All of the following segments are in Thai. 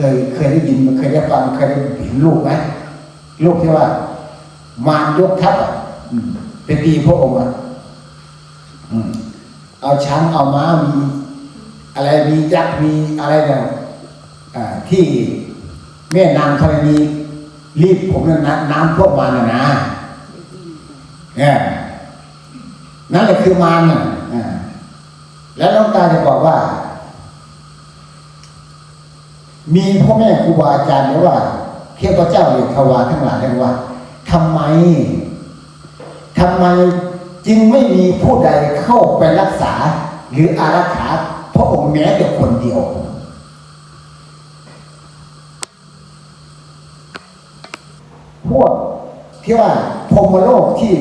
เคยเคยได้ยินเคยได้ฟังเคยได้เห็นรูปไหมรูปที่ว่า มารยกทัพอะไปตีพระองค์อะเอาช้างเอาม้ามีอะไรมียักษ์มีอะไรเนี่ยอ่าที่แม่นางธรณีรีบผมนี่ยน้ำน้ำพวกมารน่ะนะเนี่ยนั่นแหละคือมารน่ะแล้วหน้องตาจะบอกว่า มีพ่อแม่ครูบาอาจารย์เรียกว่าเทพเจ้าเรียกทวาทั้งหลายเรียกว่าทำไมทำไมจึงไม่มีผู้ใดเข้าไปรักษา หรืออารักขาพระองค์แม้แต่คนเดียวพวกที่ว่าพรมโลกที่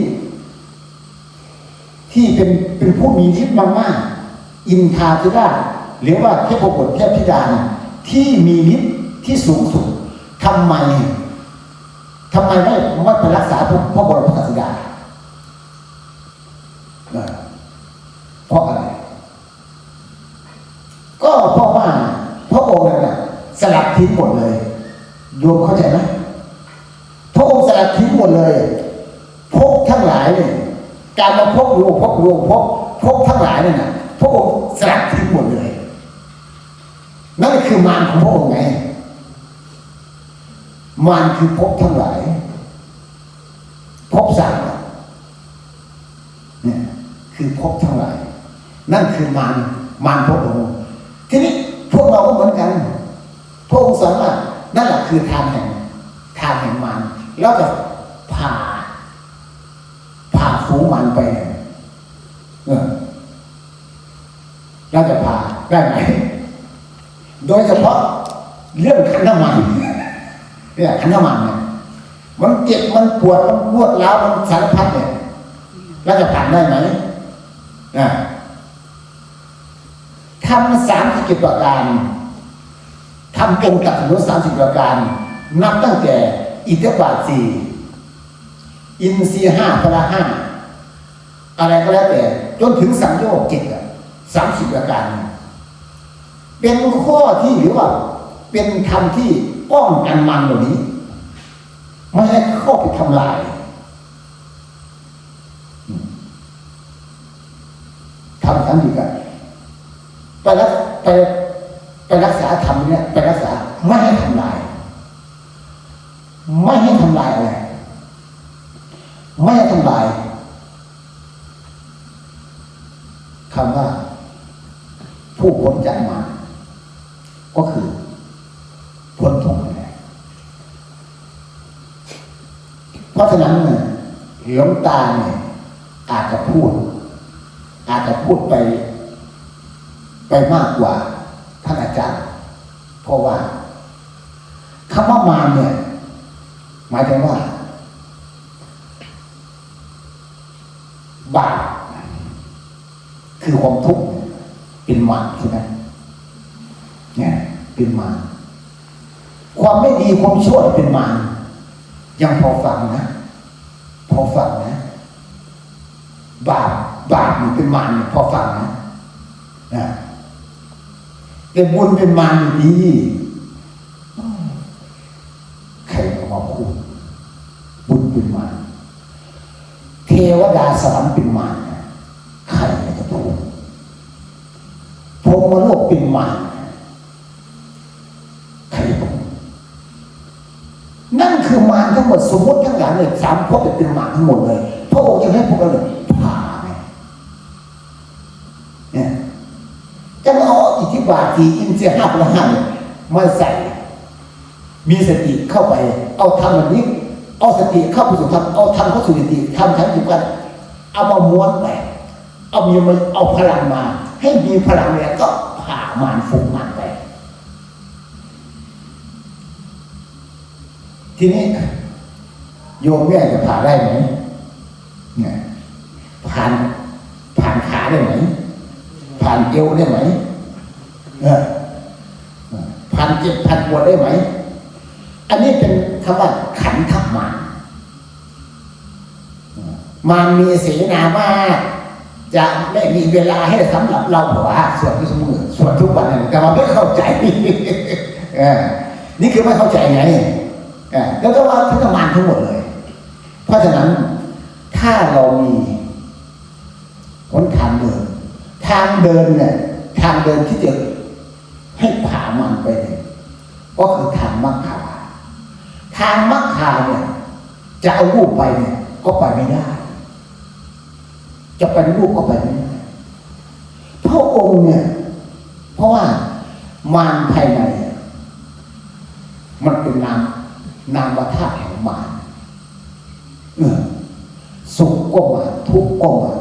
ที่เป็นเป็นผู้มีฤทธิ์มากๆอินทาธิราชหรือว่าเทพบุตรเทพธิดาเนี่ย ที่มีฤทธิ์ที่สูงสุดทำไมทำไมไม่ไม่ไปรักษาพระพระบรมศาสดาเออเพราะอะไร ก็เพราะว่าพระองค์นั้นน่ะสลัดทิ้งหมดเลยโยมเข้าใจไหมพระองค์สลัดทิ้งหมดเลยพกทั้งหลายเนี่ยการมาพกโลพกโลพกพกทั้งหลายเนี่ยนะพระองค์สลัดทิ้งหมด นั่นคือมารของพระองค์ไงมารคือภพทั้งหลายภพสามเนี่ยคือภพทั้งหลาย นั่นคือมารมารพระองค์ทีนี้พวกเราก็เหมือนกัน พระองค์สอนว่านั่นแหละคือทางแห่งทางแห่งมารแล้วก็ผ่าผ่าฝูงมารไปเนี่ยเราจะผ่าได้ไหม โดยเฉพาะเรื่องขันน้ำมันเนี่ยขันน้ำมันเนี่ยมันเจ็บมันปวดมันปวดร้าวมันสารพัดเนี่ยเราจะผ่านได้ไหมอ่าทำสามสิบประการทำตรงกับถนนสามสิบประการ นับตั้งแต่อิทธิบาทสี่อินทรีย์ห้าพละห้าอะไรก็แล้วแต่ จนถึงสังโยชน์เจ็ดสามสิบประการ เป็นข้อที่หรือว่า เป็นธรรมที่ป้องกันมันเหล่านี้ ไม่ให้เข้าไปทำลายทำทั้งดีกันไปรักไปไปรักษาธรรมเนี่ยไปรักษาไม่ให้ทำลาย ไม่ให้ทำลายอะไรไม่ให้ทำลายคำว่าผู้พ้นจากมาร ก็คือพ้นทุกข์นั่นแหละเพราะฉะนั้นเนี่ยหลวงตาเนี่ยอาจจะพูด อาจจะพูดไป ไปมากกว่าท่านอาจารย์ เพราะว่าคำว่ามาเนี่ย หมายถึงว่าบาปคือความทุกข์เป็นมารใช่ไหมเนี่ย เป็นมารความไม่ดีความชั่วเป็นมารยังพอฟังนะ พอฟังนะ บาปบาปนี่เป็นมารเนี่ยพอฟังนะนะแต่บุญเป็นมารนี่ดีใครก็มาพูดบุญเป็นมารเทวดาสวรรค์เป็นมารนใครจะพูดพรหมโลกเป็นมารใครพูดนั่นคือมารทั้งหมด สมมติทั้งหลายเลยสามภพเป็นมาทั้งหมดเลยพระองค์จะให้พวกเราเลยผ่าไงเนี่ยจะเอาอิทธิบาทีอินเสียห้าพละห้าเนี่ยมาใส่ มีสติเข้าไป เอาธรรมแบบนี้ เอาสติเข้าไปสู่ธรรมเอาธรรมเข้าสู่สติทำทั้งจิตกัน เอามาม้วนไปเอามีมาเอาพลังมา ให้มีพลังเนี่ยก็ผ่ามารฟุ้งมารไปทีนี้ โยมแม่จะผ่าได้ไหมเนี่ยผ่านผ่านขาได้ไหมผ่านเอวได้ไหมเออผ่านเจ็บผ่านปวดได้ไหม อันนี้เป็นคำว่าขันทับมารมารมีเสนามากจะไม่มีเวลาให้สำหรับเราหัวสวดทุกมือสวดทุกวันนี่ยแต่ว่าไม่เข้าใจนี่คือไม่เข้าใจไงแล้วก็ว่าทั้งมานทั้งหมดเลย เพราะฉะนั้นถ้าเรามีหนทางเดิน ทางเดินเนี่ยทางเดินที่จะให้ผ่ามันไปเนี่ยก็คือทางมักคาทางมักคาเนี่ยจะเอารูปไปเนี่ยก็ไปไม่ได้ จะเป็นรูปก็ไปไม่ได้พระองค์เนี่ย เพราะว่ามารภายใน มันเป็นนามนามธาตุแห่งมารเออ สุขก็มา ทุกข์ก็มา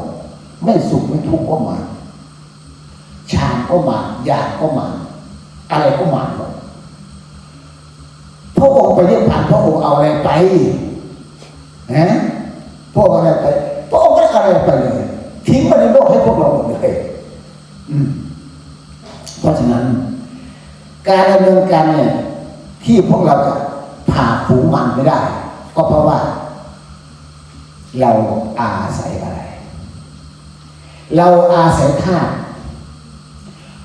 ไม่สุขไม่ทุกข์ก็มาฌานก็มาญาณก็มา อะไรก็มาหมดพระองค์ไปเรียกผ่านพระองค์เอาอะไรไปฮะพระองค์เอาอะไรไปพระองค์ไม่ได้เอาอะไรไปเลยทิ้งไปในโลกให้พวกเราหมดเลยอืมเพราะฉะนั้น การดำเนินการเนี่ยที่พวกเราจะผ่าฝูงมันไม่ได้ ก็เพราะว่า เราอาศัยอะไร เราอาศัยธาตุ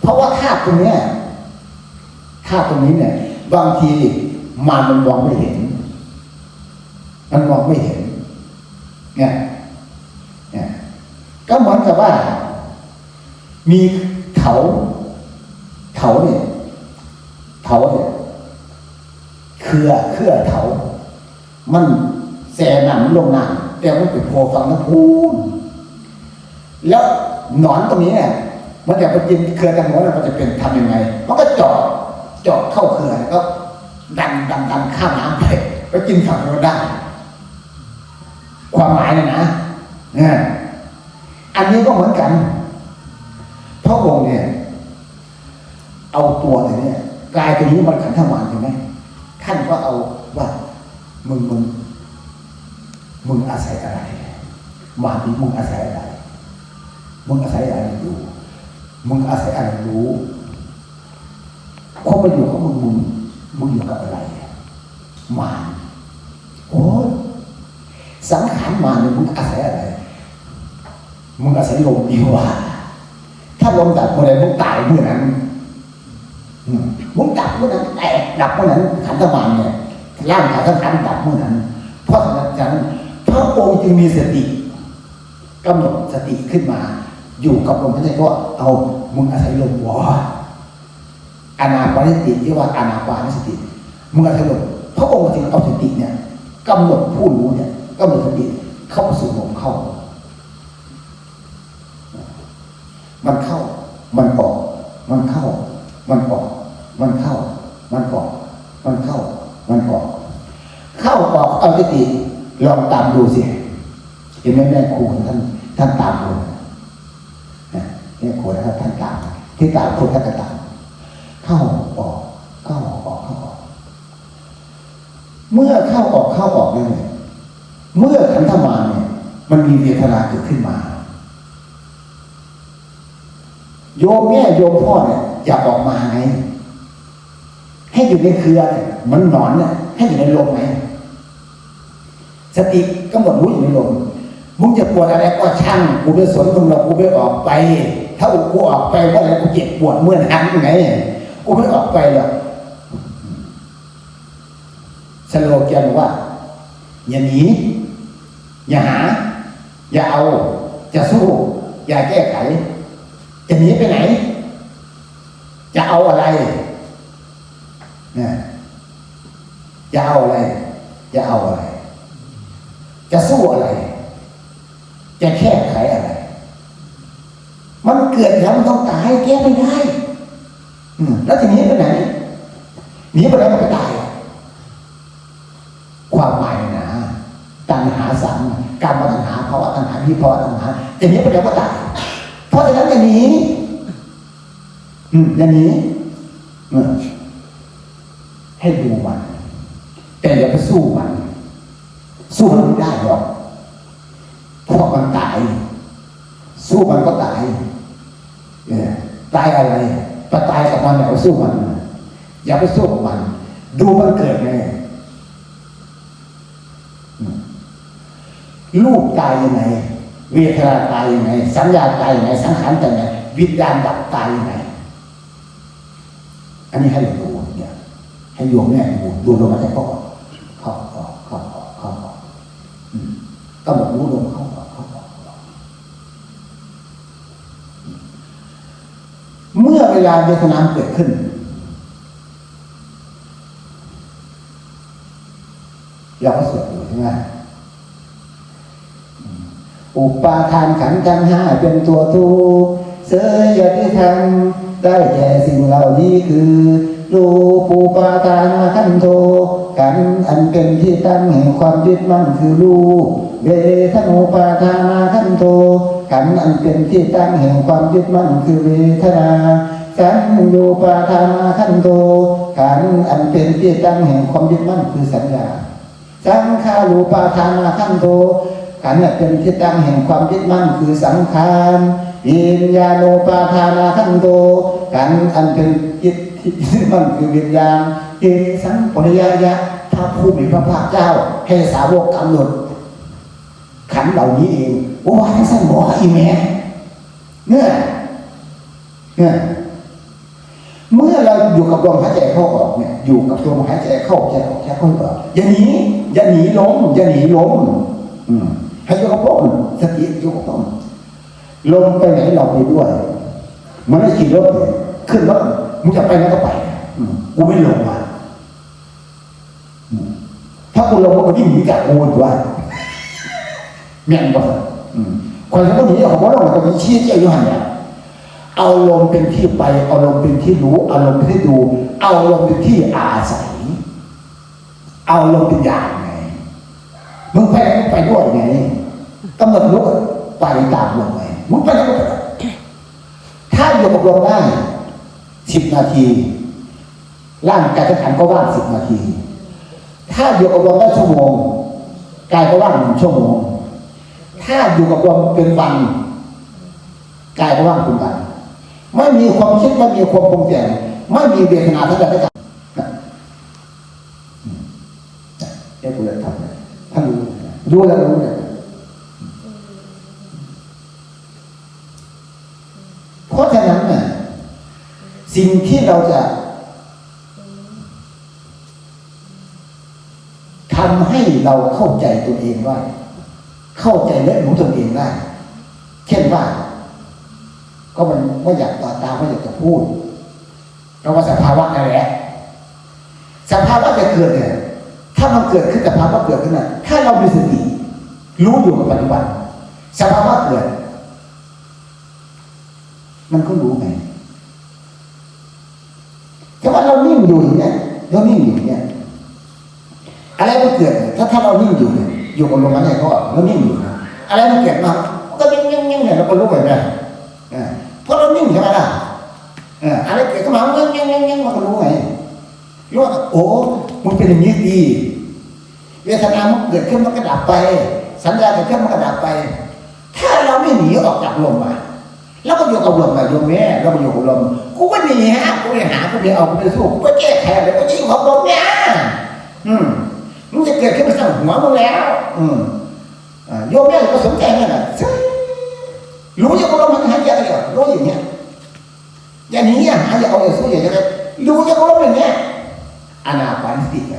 เพราะว่าธาตุตรงนี้ธาตุตรงนี้เนี่ยบางทีมันมันมองไม่เห็น มันมองไม่เห็นเนี่ยเนี่ยก็เหมือนกับว่า มีเถาเถาเนี่ยเถาเนี่ยเครือเครือเถามันแส่หนังลงน้ำ แต่มันไปโผล่ฝั่งน้ำพูนแล้วหนอนตรงนี้เนี่ยมันจะไปกินเครือกันหนอนมันจะเป็นทำยังไง มันก็เจาะเจาะเข้าเครือแล้วก็ดันดันดันข้ามน้ำไปไปกินฝั่งโน้นได้ ความหมายเนะนะเนี่ยอันนี้ก็เหมือนกันพระองค์เนี่ย เอาตัวเนี่ยกายตัวนี้มันขันธมารใช่ไหมท่านก็เอาว่ามึงมึง มึงอาศัยอะไรมาที่มึงอาศัยอะไร มึงอาศัยอะไรอยู่ มึงอาศัยอะไรรู้ความมาอยู่ของมึงมึงมึงอยู่กับอะไรมารโอ้ยสังขารมาเนี่ยมึงอาศัยอะไร มึงอาศัยลมดีกว่า ถ้าลมดับเมื่อไรมึงตายเมื่อนั้นมึงดับเมื่อนั้นแตกดับเมื่อนั้นขันธมารเนี่ยร่างกายทั้งขันดับเมื่อนั้น เพราะฉะนั้น ระองค์จึงมีสติกำหนดสติขึ้นมา อยู่กับลมหายใจก็เอามึงอาศัยลมวะอานาปานสติที่ว่าอานาปานสติมึงอาศัยลมพระองค์จึงเอาสติเนี่ยกำหนดผู้รู้เนี่ยกำหนดสติเข้าสู่ลมเข้า มันเข้า มันออก มันเข้า มันออก มันเข้า มันออก มันเข้า มันออก เข้าออกเอาสติ ลองตามดูสิ เห็นไหมแม่ครูท่านท่านตามดูนะแม่ครูนะครับท่านตาม ที่ตามคนท่านก็ตาม เข้าออกเข้าออกเข้าออก เมื่อเข้าออกเข้าออกนั่นเนี่ยเมื่อขันธมารเนี่ย มันมีเวทนาเกิดขึ้นมา โยมแม่โยมพ่อเนี่ยอยาออกมาไงให้อยู่ในเครือเนี่ยมันหนอนเนี่ยให้อยู่ในลมไง สติก็หมดรู้อยู่ในลมมึงจะปวดอะไรก็ช่างกูไม่สนมึงหรอกกูไม่ออกไป ถ้ากูออกไปเมื่อไรกูเจ็บปวดเมื่อนั้นไงกูไม่ออกไปหรอกสโลแกนว่า อย่าหนีอย่าหา อย่าเอา จะสู้ อย่าแก้ไข จะหนีไปไหน จะเอาอะไรเนี่ยจะเอาอะไร จะเอาอะไร จะสู้อะไร จะแก้ไขอะไร มันเกิดแล้วมันต้องตายแก้ไม่ได้ อืม แล้วทีนี้ไปไหนหนีไปไหนมันก็ตาย ความหมายนะตัณหาสังกรรมาตัณหาภาวะตัณหาวิภาวะตัณหาจะหนีไปไหนก็ตาย เพราะฉะนั้นอย่าหนีอืม อย่าหนีเออให้ดูมันแต่อย่าไปสู้มัน สู้มันไม่ได้หรอกเพราะมันตาย สู้มันก็ตายเนี่ยตายอะไรไปตายกับมันอย่าไปสู้มัน อย่าไปสู้กับมัน ดูมันเกิดไงลูกตายยังไง เวทนาตายยังไง สัญญาตายยังไง สังขารตายยังไง วิญญาณดับตายยังไง อันนี้ให้เราดูเนี่ย ให้โยมแม่ดูดูลมายใจเข้าออกเข้าออกเข้าออกเข้าออกอืม กำหนดรู้ลมเข้าออกเข้าออกเขาออกเมื่อเวลาเวทนาเกิดขึ้น เราก็สวดอยู่ใช่ไหมอุปาทานขันธ์ทั้งห้าเป็นตัวทุกเสยที่ทำได้แก่สิ่งเหล่านี้คือ รูปูปาทานาขันโทขันอันเป็นที่ตั้งแห่งความยึดมั่นคือรูปเวทนูปาทานาขันโทขันอันเป็นที่ตั้งแห่งความยึดมั่นคือเวทนาสัญญูปาทานาขันโทขันอันเป็นที่ตั้งแห่งความยึดมั่นคือสัญญาสังขารูปาทานาขันโตขันธ์เนี่ยเป็นที่ตั้งแห่งความยึดมั่นคือสังขารวิญญาโนปาทานาขันโตขันอันเป็นยึดที่ยึด มั่นคือวิญญาณเอสังปริยายะพระผู้มีพระภาคเจ้าให้สาวกกำหนดขันเหล่านี้เองโอ้ว่าทั้งสั้นบอกอีแม่เนี่ยเนี่ยเมื่อเราอยู่กับลมหายใจเข้าออกเนี่ยอยู่กับลมหายใจเข้าใจออกใจเข้าออกอย่าหนีอย่าหนีล้มอย่าหนีล้มอืมให้อยู่กับลมสติอยู่กับลมลมไปไหนเราไปด้วยมันไม่ขี่รถเลยขึ้นรถ มึงจะไปไหนก็ไปอืมกูไม่ลงมาอืมถ้ากูลงมันก็ยิ่งหนีจากกูอีกว่าแม่นบ่อืมคนที่พวกนี้เขาบอกว่าเราเป็นชี้เจ้าอยู่หันเนี่ยเอาลมเป็นที่ไปเอาลมเป็นที่รู้เอาลมเป็นที่ดู เอาลมเป็นที่อาศัย เอาลมเป็นอย่างไงมึงไปไหนมึงไปด้วยไงกำหนดรู้ก็ไปตามลมไงมึงไปไหนก็ไปถ้าอยู่กับลมได้ สิบนาที ร่างกายจะขันก็ว่างสิบนาที ถ้าอยู่กับลมได้ชั่วโมงกายก็ว่างหนึ่งชั่วโมง ถ้าอยู่กับลมเป็นวันกายก็ว่างเป็นวันไม่มีความคิดไม่มีความปรุงแต่งไม่มีเวทนาทั้งหลายทั้งปวงนะอืมนะคุณเลยทำเลยท่านรู้รู้แล้วรู้เลยเพราะฉะนั้น สิ่งที่เราจะทำให้เราเข้าใจตัวเองว่า เข้าใจและรู้ตัวเองได้ เช่นว่า ก็มันไม่อยากต่อตาไม่อยากจะพูดเราว่าสภาวะนั่นแหละสภาวะจะเกิดเนี่ยถ้ามันเกิดขึ้นสภาวะเกิดขึ้นน่ะถ้าเรามีสติรู้อยู่กับปัจจุบันสภาวะเกิด มันก็รู้ไง แต่ว่าเรานิ่งอยู่เนี้ยเรานิ่งอยู่เนี้ยอะไรมันเกิด ถ้าถ้าเรานิ่งอยู่เนี่ยอยู่กับลมหายใจเขาออกเรานิ่งอยู่นะอะไรมันเกิดมาก็ยิ่งยิ่งยิ่งเนี่ยเราก็รู้ไปได้เออเพราะเรานิ่งใช่ไหมล่ะอะไรเกิดขึ้นมามันยิ่งยิ่งยิ่งมันก็รู้ไงรู้ว่าโอ้มันเป็นอย่างนี้ดีเวทนามันเกิดขึ้นมันก็ดับไป สัญญาเกิดขึ้นมันก็ดับไป ถ้าเราไม่หนีออกจากลมมา แล้วก็อยู่กับลมมาโยมแม่เราไปอยู่กับลมกูก็หนีฮะกูไปหากูไปเอากูไปสู้กูก็แก้แค้นเลยกูยิ่งของลมเนี่ยอืมมันจะเกิดขึ้นมาสั่งหัวมึงแล้ว อืมอ่าโยมแม่ก็สนใจนั่นแหละรู้อยังว่ามันหายใจเลยรู้อย่างเงี้ยอย่างนี้หาอย่าเอาอย่าสู้อย่าจะรู้ยังว่ามันเนี้ยอนาปานสติไง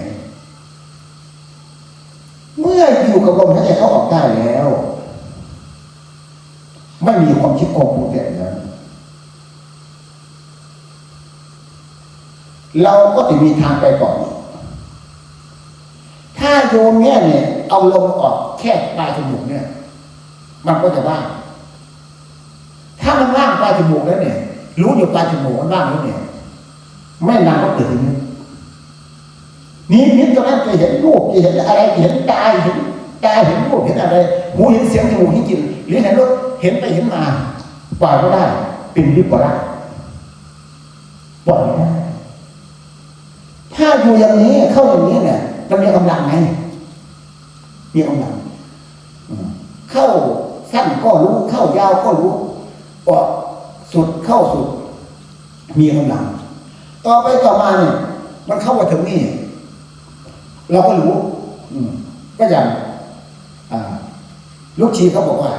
เมื่ออยู่กับลมหายใจเขาออกได้แล้ว ไม่มีความคิดความปรุงแต่งนั้นเราก็จะมีทางไปก่อน ถ้าโยมเนี่ยเนี่ยเอาลมออกแค่ปลายจมูกเนี่ย มันก็จะว่าง ถ้ามันว่างปลายจมูกแล้วเนี่ย รู้อยู่ปลายจมูกมันว่างแล้วเนี่ย ไม่นานก็เกิดนิดนี้นิดตอนนั้นจะเห็นรูปจะเห็นอะไรเห็นตาเห็นตาเห็นรูปเห็นอะไรหูเห็นเสียงจมูกเห็นกลิ่นหรือเห็นรถ เห็นไปเห็นมาปล่อยก็ได้เป็นวิปลาสปล่อยไม่ได้ถ้าอยู่อย่างนี้เข้าอย่างนี้เนี่ยมันมีกำลังไงมีกำลังเข้าสั้นก็รู้เข้ายาวก็รู้ออกสุดเข้าสุด มีกำลัง ต่อไปต่อมาเนี่ยมันเข้ามาถึงนี่เราก็รู้ก็อย่างลูกชีเขาบอกว่า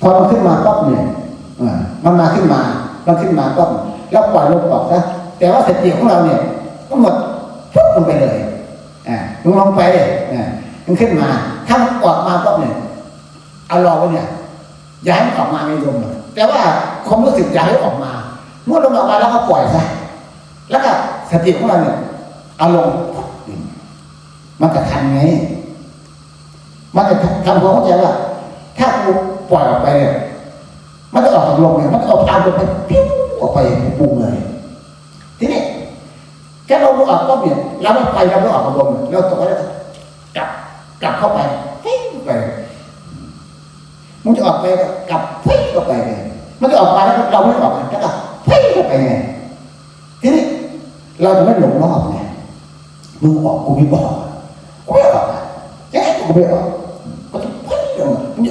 พอมันขึ้นมาปั๊บเนี่ยมันมาขึ้นมามันขึ้นมาปั๊บแล้วปล่อยลมออกซะแต่ว่าสติของเราเนี่ย ก็หมดปุ๊บลงไปเลยอ่ามึงลงไปอ่ามึงขึ้นมา ถ้ามันออกมาปุ๊บเนี่ยเอารอไว้เนี่ยอย่าให้มันออกมาในลมแต่ว่าความรู้สึกอย่าให้ออกมาเมื่อลมออกมาแล้วก็ปล่อยซะแล้วก็สติของเราเนี่ยเอาลงปุ๊บมันจะทันไง มันจะทำความเข้าใจว่า ถ้ากู ปล่อยออกไปเนี่ยมันจะออกจากลมเนี่ยมันจะออกตามลมไปปิ้วออกไปปุงเลยทีนี้แค่เรารู้ออกก็เปลี่ยนเราไม่ไปเราไม่ออกจากลมเนี่ยเราตกไปแล้วกลับกลับเข้าไปปิ้วไปมันจะออกไปกลับปิ้วเข้าไปเลยมันจะออกมาแล้วเราไม่ออกแล้วก็ปิ้วเข้าไปไงทีนี้เราจะไม่หลงรอบไงมึงออกกูไม่บอกกูไม่ออกอะยังไงกูไม่ออก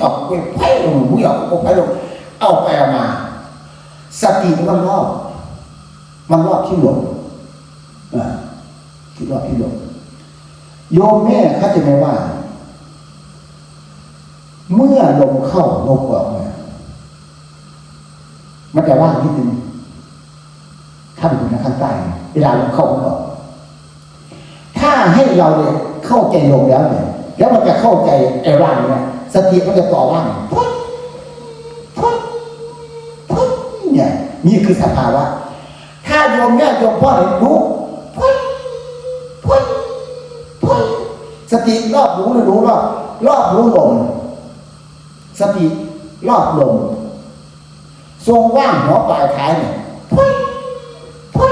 ลงมึงออกไปไพ่ลงมึงออกไปไพ่ลงเอาไปเอามา สติมันรอบ มันรอบที่หลงที่รอบที่หลงโยมแม่เขาจะไม่ว่า เมื่อลมเข้าลมออกเนี่ยมันจะว่างนิดนึงถ้าอยู่ในข้างใต้เวลาลมเข้าลมออกถ้าให้เราเนี่ยเข้าใจลมแล้วเนี่ย แล้วมันจะเข้าใจไอ้ร่างเนี่ยสติมันจะต่อว่างพุทพุทพุทเนี่ยนี่คือสภาวะ ถ้าโยมแม่โยมพ่อเห็นรู้พุทพุทพุทสติรอบรู้เลยรู้รอบรอบรู้ลมสติรอบลมทรงว่างหัวปลายท้ายเนี่ยพุทพุท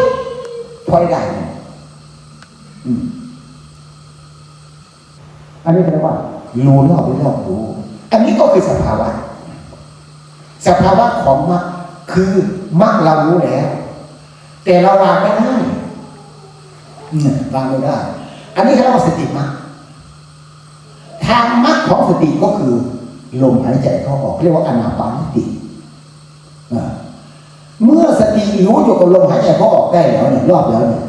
พอยได้เนี่ยอืม อันนี้เรียกว่ารู้รอบหรือรอบรู้ อันนี้ก็คือสภาวะ สภาวะของมรรคคือมรรคเรารู้แล้ว แต่เราวางไม่ได้เนี่ยวางไม่ได้ อันนี้เขาเรียกว่าสติมรรคทางมรรคของสติก็คือลมหายใจเข้าออก เรียกว่าอนาปานสติอ่าเมื่อสติรู้อยู่กับลมหายใจเข้าออกได้แล้วเนี่ยรอบแล้วเนี่ย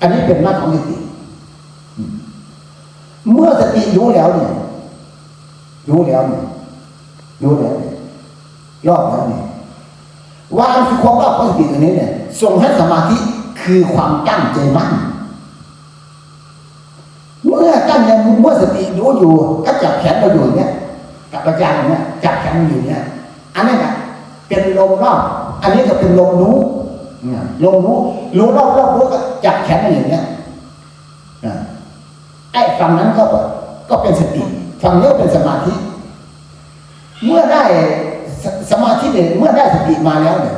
อันนี้เป็นมรรคของสติ เมื่อสติรู้แล้วเนี่ยรู้แล้วเนี่ยรู้แล้วเนี่ยรอบแล้วเนี่ยวางคือความรอบของสติตรงนี้เนี่ยส่งให้สมาธิคือความตั้งใจมั่นเมื่อตั้งใจเมื่อสติรู้อยู่ก็จับแขนเราอยู่เนี่ยกับอาจารย์เนี่ยจับแขนอยู่เนี่ยอันนี้นะเป็นลมรอบอันนี้ก็เป็นลมรู้ลมรู้รู้รอบรอบรู้ก็จับแขนอยู่เนี่ยอ่า ไอ้ฝั่งนั้นก็ก็เป็นสติฝั่งนี้เป็นสมาธิ เมื่อได้สสมาธิเนี่ยเมื่อได้สติมาแล้วเนี่ย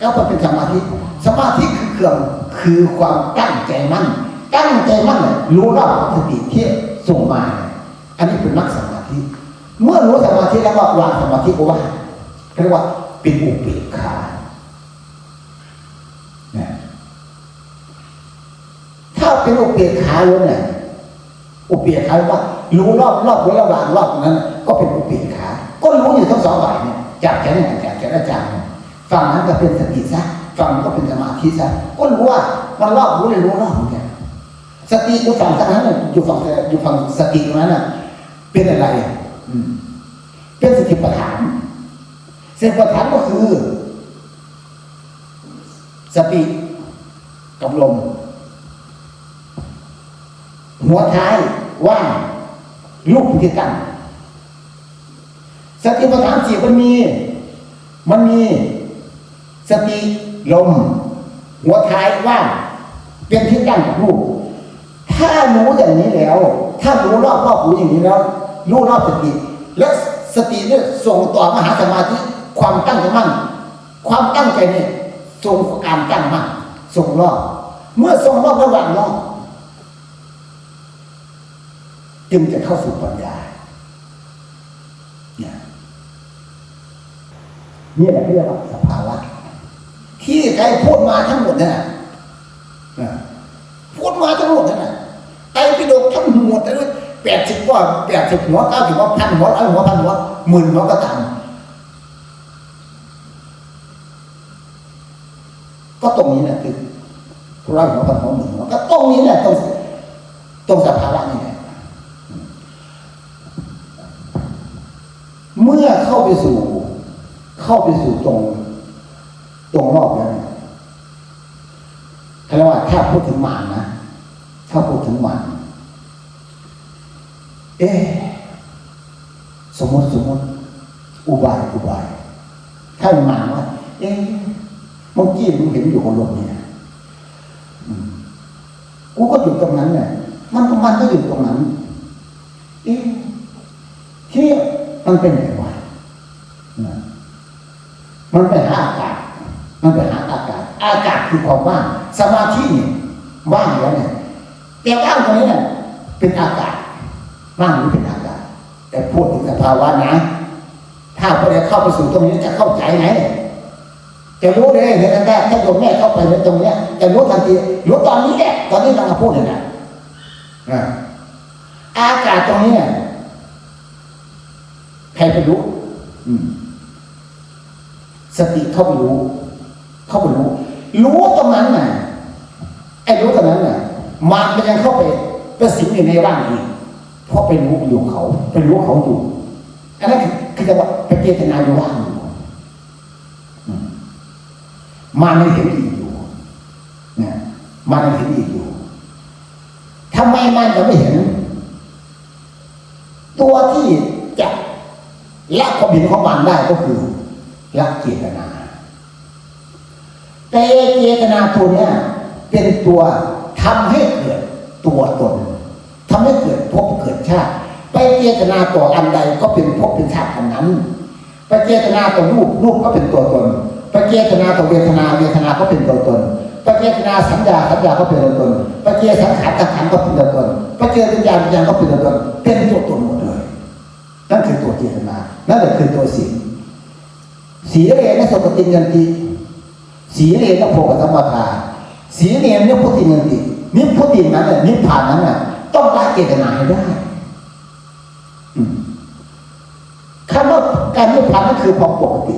ก็เป็นสมาธิ สมาธิคือเครื่องคือความตั้งใจมั่นตั้งใจมั่นรู้รอบสติที่ส่งมาเนี่ยอันนี้เป็นมรรคสมาธิ เมื่อรู้สมาธิแล้วก็วางสมาธิก็ว่าเรียกว่าเป็นอุเบกขาเนี่ยถ้าเป็นอุเบกขาแล้วเนี่ย อุเบกขาว่ารู้รอบรอบระหว่างรอบนั้น ก็เป็นอุเบกขา ก็รู้อยู่ทั้งสองฝ่ายเนี่ยจากแขนหนึ่งจากแขนอาจารย์เนี่ยฝั่งนั้นก็เป็นสติซะฝั่งก็เป็นสมาธิซะก็รู้ว่ามันรอบรู้เลยรู้รอบเหมือนกันสติอยู่ฝั่งนั้นน่ะอยู่ฝั่งอยู่ฝั่งสติตรงนั้นน่ะ เป็นอะไรอะอืมเป็นสติปัฏฐานสติปัฏฐานก็คือ สติกับลม หัวท้ายว่างลูกที่ตั้งสติปัฏฐานสี่มันมี มันมีสติลม หัวท้ายว่างเป็นที่ตั้งของลูกถ้ารู้อย่างนี้แล้ว ถ้ารู้รอบรอบรู้อย่างนี้แล้วรู้รอบสติและสติเนี่ยส่งต่อมหาสมาธิความตั้งใจมั่นความตั้งใจเนี่ยส่งการตั้งมั่นส่งรอบเมื่อส่งรอบระหว่างรอบ จึงจะเข้าสู่ปัญญาเนี่ยนี่แหละเรียกว่าสภาวะที่ใครพูดมาทั้งหมดนั่นน่ะพูดมาทั้งหมดนั่นน่ะไอ้พิโดกทั้งหมดเลยแปดสิบกว่าแปดสิบหัวเก้าสิบหัวพันหัวร้อยหัวพันหัวหมื่นหัวก็ตามก็ตรงนี้แหละคือร้อยหัวพันหัวหมื่นหัวก็ตรงนี้แหละตรงตรงสภาวะนี่แหละ เข้าไปสู่ เข้าไปสู่ตรงตรงรอบแล้นี่ยเรียกว่าถ้าพูดถึงมารนะถ้าพูดถึงมารเอ๊ะสมมติสมมติ อุบายอุบาย ถ้ามันมาว่า เอ๊ะเมื่อกี้มึงเห็นอยู่บนโลกเนี่ยอืมกูก็อยู่ตรงนั้นเนี่ยมันก็มันก็อยู่ตรงนั้น เอ๊ะที่มันเป็นไง มันไปหาอากาศ มันไปหาอากาศ อากาศคือความว่าง สมาธิเนี่ยว่างแล้วเนี่ยแต่ว่างตรงนี้เนี่ยเป็นอากาศ ว่างหรือเป็นอากาศ แต่พูดถึงสภาวะนะ ถ้าพอได้เข้าไปสู่ตรงนี้จะเข้าใจไหมจะรู้เลยเห็นไหมถ้าโยมแม่เข้าไปในตรงเนี้ยจะรู้ทันทีรู้ตอนนี้แหละตอนนี้กำลังพูดเลยนะอาอากาศตรงนี้เนี่ยใครไปรู้ อืม สติเข้าไปรู้ เข้าไปรู้ รู้ตรงนั้นน่ะไอ้รู้ตรงนั้นน่ะมันมันยังเข้าไปไปสิงอยู่ในร่างอีกเพราะไปรู้อยู่เขาไปรู้เขาอยู่อันนั้นคือคือจะว่าไปเจตนาอยู่ว่างอยู่มันยังเห็นอีกอยู่เนี่ยมันยังเห็นอีกอยู่ทำไมมันจะไม่เห็น ตัวที่จะละความเห็นของมันได้ก็คือ ละเจตนา แต่เจตนาตัวเนี้ยเป็นตัวทำให้เกิดตัวตนทำให้เกิดภพเกิดชาติ ไปเจตนาต่ออันใดก็เป็นภพเป็นชาติอันนั้น ไปเจตนาต่อรูปรูปก็เป็นตัวตน ไปเจตนาต่อเวทนาเวทนาก็เป็นตัวตนไปเจตนาสัญญาสัญญาก็เป็นตัวตนไปเจตสังขารสังขารก็เป็นตัวตนไปเจตวิญญาณวิญญาณก็เป็นตัวตนเป็นตัวตนหมดเลย นั่นคือตัวเจตนา นั่นแหละคือตัวศีล สีเลนะสกติยันติสีเลนะโพกสัมปทาสีเลนะพุทธิยันตินิพพุตินั้นน่ะนิพพานนั้นน่ะต้องละเจตนาให้ได้คำว่าการนิพพานนั่นคือความปกติ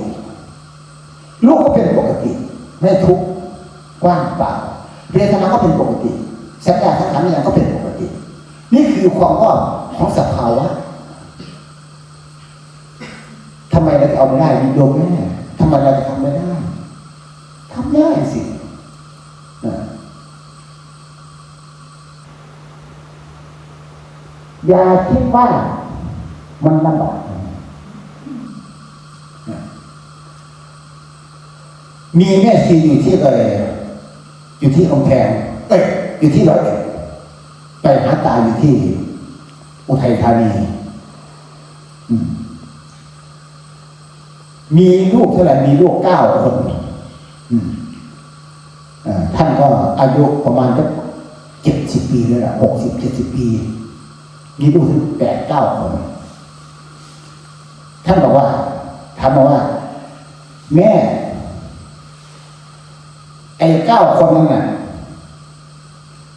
ลูกก็เป็นปกติ ไม่ทุกข์กว้างเปล่าเวทนาก็เป็นปกติสัญญาสังขารวิญญาณก็เป็นปกติ นี่คือความว่าของสภาวะ ทำไมเราจะเอาไม่ได้โยมแม่ทำไมเราจะทำไม่ได้ทำได้สิอย่าคิดว่ามันลำบากมีแม่ชีอยู่ที่เลยอยู่ที่กำแพงเอ้ยอยู่ที่ร้อยเอ็ดไปหาตาอยู่ที่ อุทัยธานี อืม มีลูกเท่าไหร่มีลูกเก้าคนอืมอ่าท่านก็อายุประมาณจะเจ็ดสิบปีเลยละหกสิบเจ็ดสิบปี มีลูกถึงแปดเก้าคน ท่านบอกว่าถามมาว่า แม่ไอ้เก้าคนนั้นน่ะ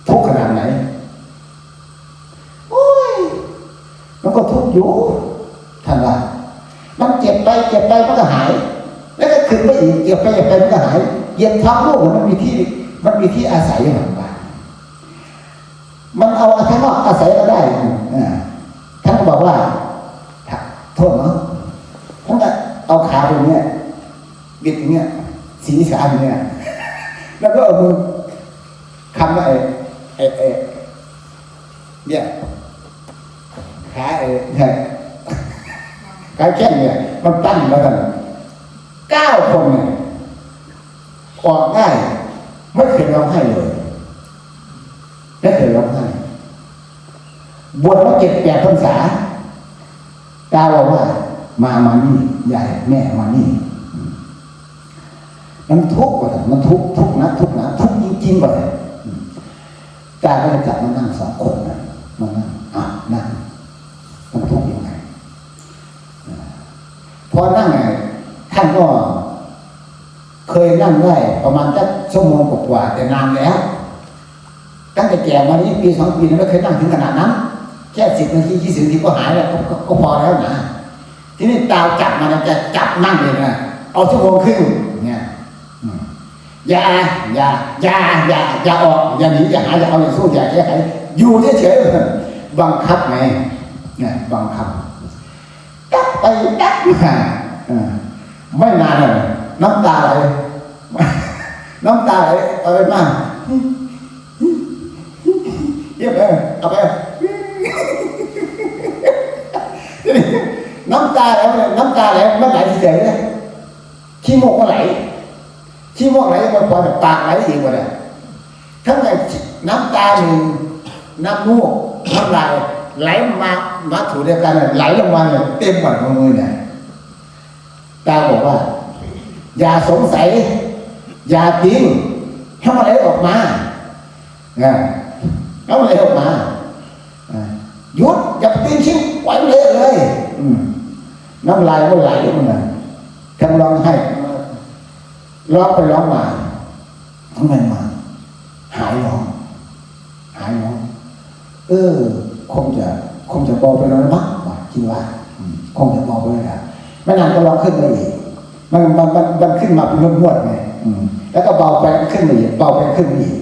ทุกขนาดไหน โอ้ย มันก็ทุกอยู่ท่านว่า เจ็บไปเจ็บไปมันก็หาย แล้วก็ขึ้นไปอีกเจ็บไปเจ็บไปมันก็หายเหยียบเท้าลูกมันมีที่ มันมีที่อาศัยอย่างไรบ้างมันเอาอาทั้งนอกอาศัยก็ได้อ่าท่านก็บอกว่าโทษเนาะท่านก็เอาขาตรงเนี้ยบิดอย่างเงี้ยสีขาอย่างเงี้ยแล้วก็เอามือคำว่าไอ้ไอ้ไอ้เนี่ยขาไอ้เนี่ยกาแข่งเนี่ย มันตั้งแล้วกันเก้าคนเนี่ยออกได้ไม่เคยร้องไห้เลยไม่เคยร้องไห้บวชมาเจ็ดแปดพรรษาตาบอกว่า มามานี่ใหญ่แม่มานี่มมันทุกข์กว่ามันทุกข์ทุกข์นะทุกข์นะทุกข์จริงๆกว่าแต่อืมตาก็เลยจับมานั่งสองคนนะมานั่งอะนั่งมันทุกข์ยังไง พอนั่งไงท่านก็เคยนั่งได้ประมาณสักชั่วโมงกว่าแต่นานแล้ว ตั้งแต่แก่มานี้ปีสองปีไม่เคยนั่งถึงขนาดนั้น แค่สิบนาทียี่สิบนาทีก็หายแล้วก็ก็พอแล้วนะทีนี้ตาจับมันจะจับนั่งเลยนะเอาชั่วโมงครึ่งเนี่ยอย่าอย่าอย่าอย่าอย่าออกอย่าหนีอย่าหาอย่าเอาอย่าสู้อย่าแก้ไขอยู่เฉยๆบังคับไงเนี่ยบังคับ ไปดักมาเออไม่นานเลยน้ำตาไหลน้ำตาไหลเอาไปมาเยี่ยมเลยเอาไปน้ำตาแล้วเนี่ยน้ำตาไหลมันไหลเฉยเลยขี้มูกก็ไหลขี้มูกไหลมันพอแบบปากไหลอีกหมดเลยทั้งในน้ำตาหนึ่งน้ำมูกน้ำลาย ไหลมามาถูเดียวกันไหลลงมาเลยเต็มหมดมือเนี่ยตาบอกว่า อย่าสงสัย อย่าจริงให้มันไหลออกมาอ่าให้มันไหลออกมาหยุดอย่าไปติ้งชิ้นปล่อยมันเละเลยน้ำลายก็ไหลมันนะทั้งร้องไห้ร้องไปร้องมาทำไมมา หายร้อง หายร้อง เออ คงจะคงจะเบาไปแล้วมั้งว่าคิดว่าคงจะเบาไปแล้วนะไม่นานก็ร้องขึ้นมาอีกมันมันมันมันขึ้นมาเป็นนวดๆไงแล้วก็เบาไปขึ้นมาอีกเบาไปขึ้นมาอีก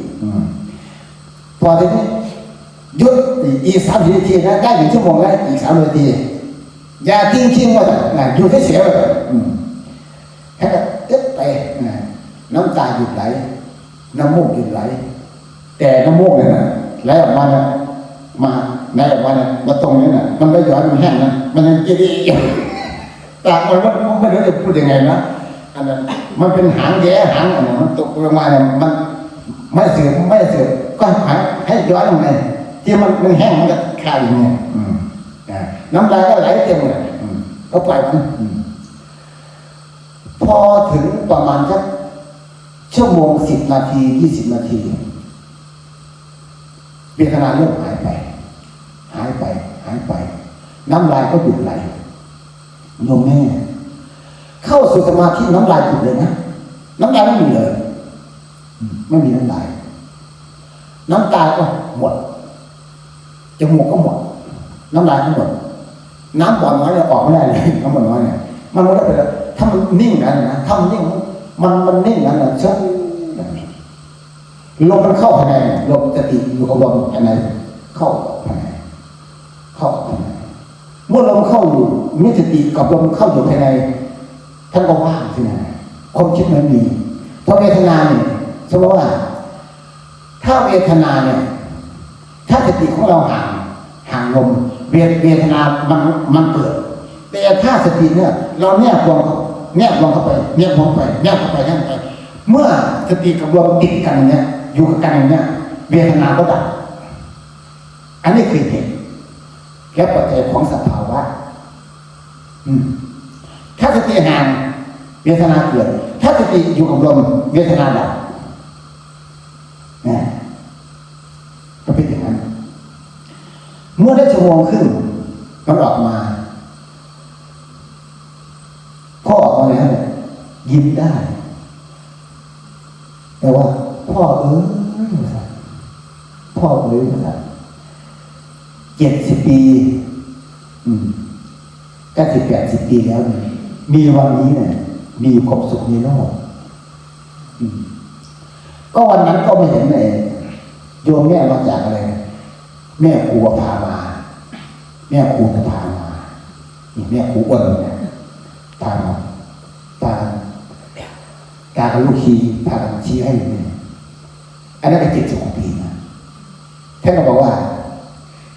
พอทีนี้ยุดอีกสามสิบนาทีนะได้หนึ่งชั่วโมงแล้วอีกสามนาทีอย่าทิ้งทิ้งว่าแต่นะอยู่ให้เสียไปแต่อืมให้ก็เอ๊ะไปนะน้ำตาหยุดไหล น้ำมูกหยุดไหล แต่น้ำมูกเนี่ยนะไหลออกมานะมา ไหลออกมานะมาตรงนี้นะมันไม่ย้อนมันแห้งนะมันยังกินอยู่ตากมันมันมันไม่รู้จะพูดยังไงนะอันนั้นมันเป็นหางแย่หางอันนั้นมันตกลงมาเนี่ยมันไม่เสือกไม่เสือกก็หายให้ย้อนลงไปที่มันมันแห้งมันก็คายอย่างเงี้ยน้ำลายก็ไหลเต็มเลยอืมก็ปล่อยมันพอถึงประมาณสักชั่วโมงสิบนาทียี่สิบนาทีเวทนาเริ่มหายไป หายไป หายไป น้ำลายก็หยุดไหลโยมแม่ เข้าสู่สมาธิน้ำลายหยุดเลยนะน้ำลายไม่มีเลยไม่มีน้ำลายน้ำตาก็หมดจมูกก็หมด น้ำลายก็หมดน้ำบ่อน้อยเนี่ยออกไม่ได้เลยน้ำบ่อน้อยเนี่ยมันไม่ได้ไปแล้วถ้ามันนิ่งนั้นนะถ้ามันนิ่งมันมันนิ่งนั้นนะชื่อลมมันเข้าภายในลมสติอยู่กับลมภายในเข้า เข้าเมื่อลมเข้าอยู่มีสติกับลมเข้าอยู่ภายในท่านก็ว่างที่ไหนความคิดมันมีเพราะเวทนาเนี่ยสมมติว่า ถ้าเวทนาเนี่ย ถ้าสติของเราห่างห่างลมเวทเวทนามันมันเกิด แต่ถ้าสติเนี่ย เราแนบลงเข้าแนบลงเข้าไปแนบลงไปแนบเข้าไปแนบเข้าไปเมื่อสติกับลมติดกันเนี่ยอยู่กับกันเนี้ยเวทนาก็ดับอันนี้คือเหตุ และปัจจัยของสภาวะถ้าสติห่างเวทนาเกิด ถ้าสติอยู่กับลมเวทนาดับนะก็เป็นอย่างนั้น เมื่อได้ชั่วโมงครึ่งมันออกมาพ่อออกมาแล้วยิ้มได้ แต่ว่า พ่อเอ้ยพ่อเอ้ยน จ็ดสิบปีเก้าสิบแปดสิบปีแล้วเนี่ยมีวันนี้เนี่ย มีความสุขในโลกอืมก็วันนั้นก็ไม่เห็นเลยโยมแม่มาจากอะไร แม่ครูพามา แม่ครูพามานี่แม่ครูอ้นเนี่ยพามาพาการลูกชีพาชี้ให้เนี่ยอันนั้นก็เจ็ดสิบกว่าปีนะท่านก็บอกว่า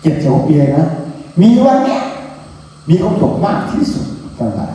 เจ็ดสิบหกปีนะ มีวันเนี้ยมีความสุขมากที่สุดทั้งหาย